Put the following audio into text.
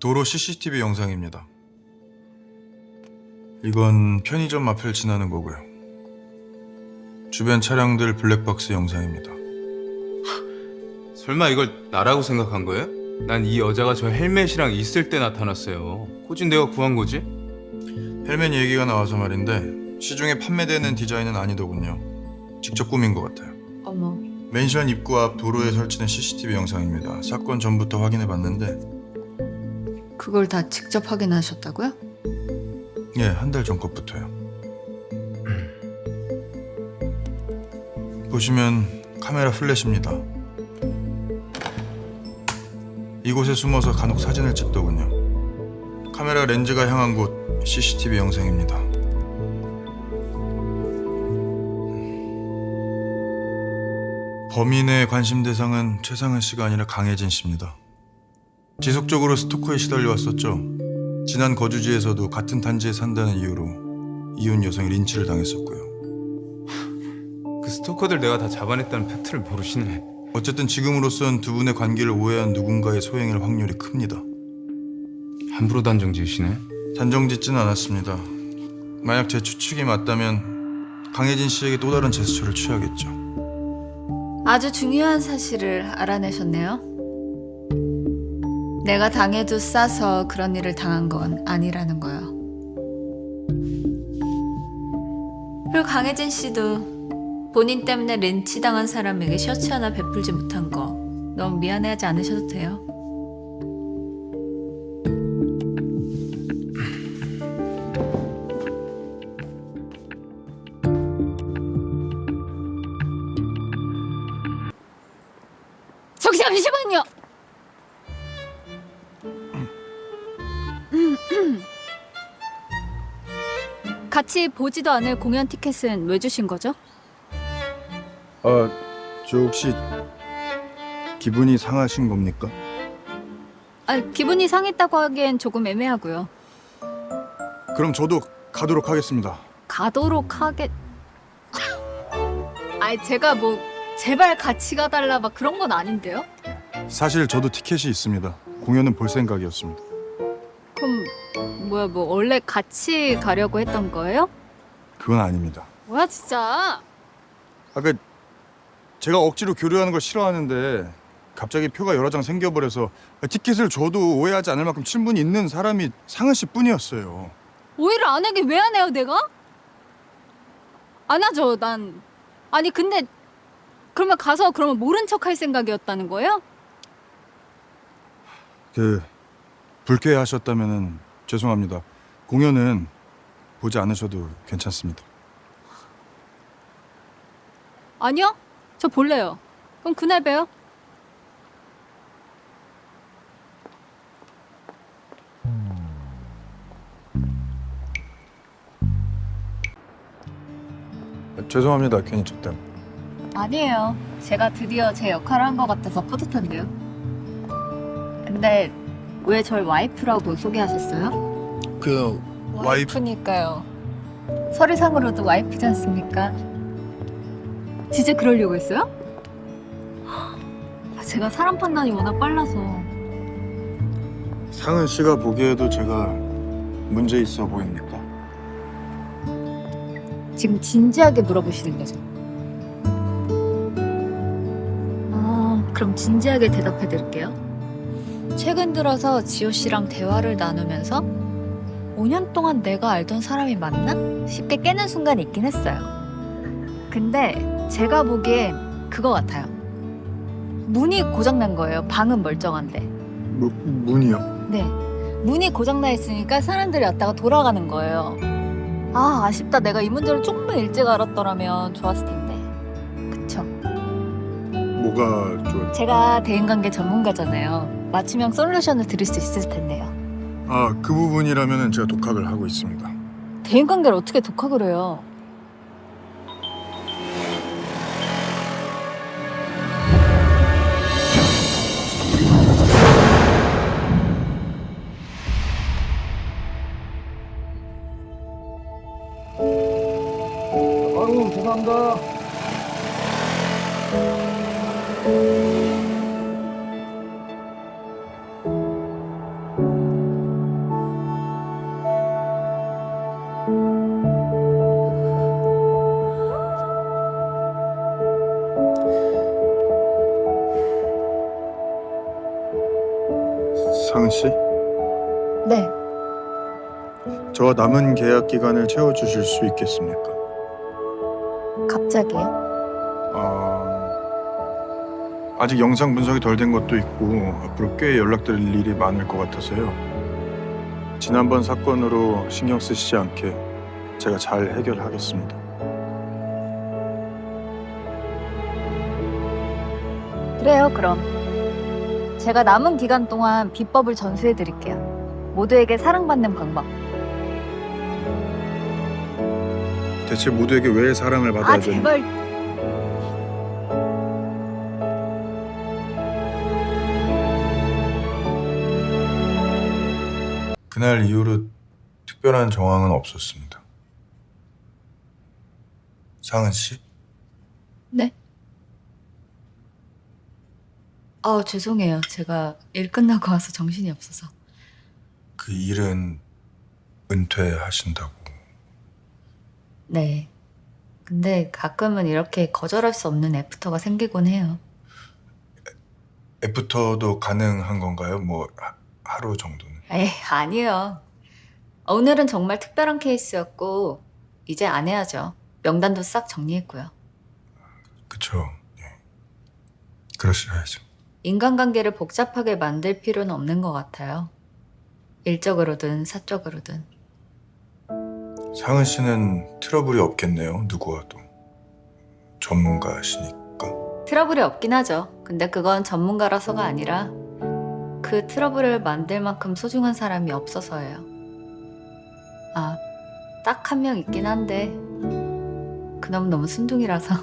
도로 CCTV 영상입니다. 이건 편의점 앞을 지나는 거고요. 주변 차량들 블랙박스 영상입니다. 설마 이걸 나라고 생각한 거예요? 난 이 여자가 저 헬멧이랑 있을 때 나타났어요. 코진 내가 구한 거지? 헬멧 얘기가 나와서 말인데 시중에 판매되는 디자인은 아니더군요. 직접 꾸민 것 같아요. 어머, 맨션 입구 앞 도로에 설치된 CCTV 영상입니다. 사건 전부터 확인해 봤는데 그걸 다 직접 확인하셨다고요? 예, 한 달 전 것부터요. 보시면 카메라 플래시입니다. 이곳에 숨어서 간혹 사진을 찍더군요. 카메라 렌즈가 향한 곳 CCTV 영상입니다. 범인의 관심 대상은 최상은 씨가 아니라 강혜진 씨입니다. 지속적으로 스토커에 시달려 왔었죠. 지난 거주지에서도 같은 단지에 산다는 이유로 이혼 여성이 린치를 당했었고요. 그 스토커들 내가 다 잡아냈다는 팩트를 모르시네. 어쨌든 지금으로선 두 분의 관계를 오해한 누군가의 소행일 확률이 큽니다. 함부로 단정 지으시네. 단정짓지는 않았습니다. 만약 제 추측이 맞다면 강혜진 씨에게 또 다른 제스처를 취하겠죠. 아주 중요한 사실을 알아내셨네요. 내가 당해도 싸서 그런 일을 당한 건 아니라는 거요. 그리고 강혜진 씨도 본인 때문에 렌치 당한 사람에게 셔츠 하나 베풀지 못한 거 너무 미안해하지 않으셔도 돼요. 저기 잠시만요. 같이 보지도 않을 공연 티켓은 왜 주신 거죠? 아, 저 혹시 기분이 상하신 겁니까? 아, 기분이 상했다고 하기엔 조금 애매하고요. 그럼 저도 가도록 하겠습니다. 가도록 하겠. 아니 제가 뭐 제발 같이 가달라 막 그런 건 아닌데요? 사실 저도 티켓이 있습니다. 공연은 볼 생각이었습니다. 그럼 뭐야 뭐 원래 같이 가려고 했던 거예요? 그건 아닙니다. 뭐야 진짜? 아까 제가 억지로 교류하는 걸 싫어하는데 갑자기 표가 여러 장 생겨버려서 티켓을 줘도 오해하지 않을 만큼 친분이 있는 사람이 상은 씨 뿐이었어요. 오히려 안 하게 왜 안 해요 내가? 안 하죠 난. 아니 근데 그러면 가서 그러면 모른 척 할 생각이었다는 거예요? 그 불쾌하셨다면 죄송합니다. 공연은 보지 않으셔도 괜찮습니다. 아니요 저 볼래요. 그럼 그날 봬요. 죄송합니다. 괜히 저 때문에. 아니에요. 제가 드디어 제 역할을 한 것 같아서 뿌듯한데요. 근데 왜 절 와이프라고 소개하셨어요? 그 와이프 와이프니까요. 서류상으로도 와이프지 않습니까? 진짜 그러려고 했어요? 아, 제가 사람 판단이 워낙 빨라서 상은 씨가 보기에도 제가 문제 있어 보입니까? 지금 진지하게 물어보시는 거죠? 아, 그럼 진지하게 대답해 드릴게요. 최근 들어서 지호 씨랑 대화를 나누면서 5년 동안 내가 알던 사람이 맞나? 쉽게 깨는 순간이 있긴 했어요. 근데 제가 보기엔 그거 같아요. 문이 고장난 거예요. 방은 멀쩡한데. 뭐, 문이요? 네. 문이 고장나 있으니까 사람들이 왔다가 돌아가는 거예요. 아, 아쉽다. 내가 이 문제를 조금만 일찍 알았더라면 좋았을 텐데. 뭐가 좋아? 제가 대인관계 전문가잖아요. 맞춤형 솔루션을 드릴 수 있을 텐데요. 아, 그 부분이라면 제가 독학을 하고 있습니다. 대인관계를 어떻게 독학을 해요? 아유, 죄송합니다. 상 씨? 네. 저와 남은 계약 기간을 채워주실 수 있겠습니까? 갑자기요? 아, 아직 영상 분석이 덜 된 것도 있고 앞으로 꽤 연락드릴 일이 많을 것 같아서요. 지난번 사건으로 신경 쓰시지 않게 제가 잘 해결하겠습니다. 그래요, 그럼. 제가 남은 기간 동안 비법을 전수해 드릴게요. 모두에게 사랑받는 방법. 대체 모두에게 왜 사랑을 받아야 아, 되는? 제발. 그날 이후로 특별한 정황은 없었습니다. 상은 씨? 네. 아, 죄송해요. 제가 일 끝나고 와서 정신이 없어서. 그 일은 은퇴하신다고. 네. 근데 가끔은 이렇게 거절할 수 없는 애프터가 생기곤 해요. 애프터도 가능한 건가요? 뭐 하, 하루 정도는? 에이, 아니에요. 오늘은 정말 특별한 케이스였고, 이제 안 해야죠. 명단도 싹 정리했고요. 그쵸. 예. 그러셔야죠. 인간관계를 복잡하게 만들 필요는 없는 것 같아요. 일적으로든 사적으로든. 상은 씨는 트러블이 없겠네요. 누구와도. 전문가시니까. 트러블이 없긴 하죠. 근데 그건 전문가라서가 아니라 그 트러블을 만들 만큼 소중한 사람이 없어서예요. 아, 딱 한 명 있긴 한데 그놈 너무 순둥이라서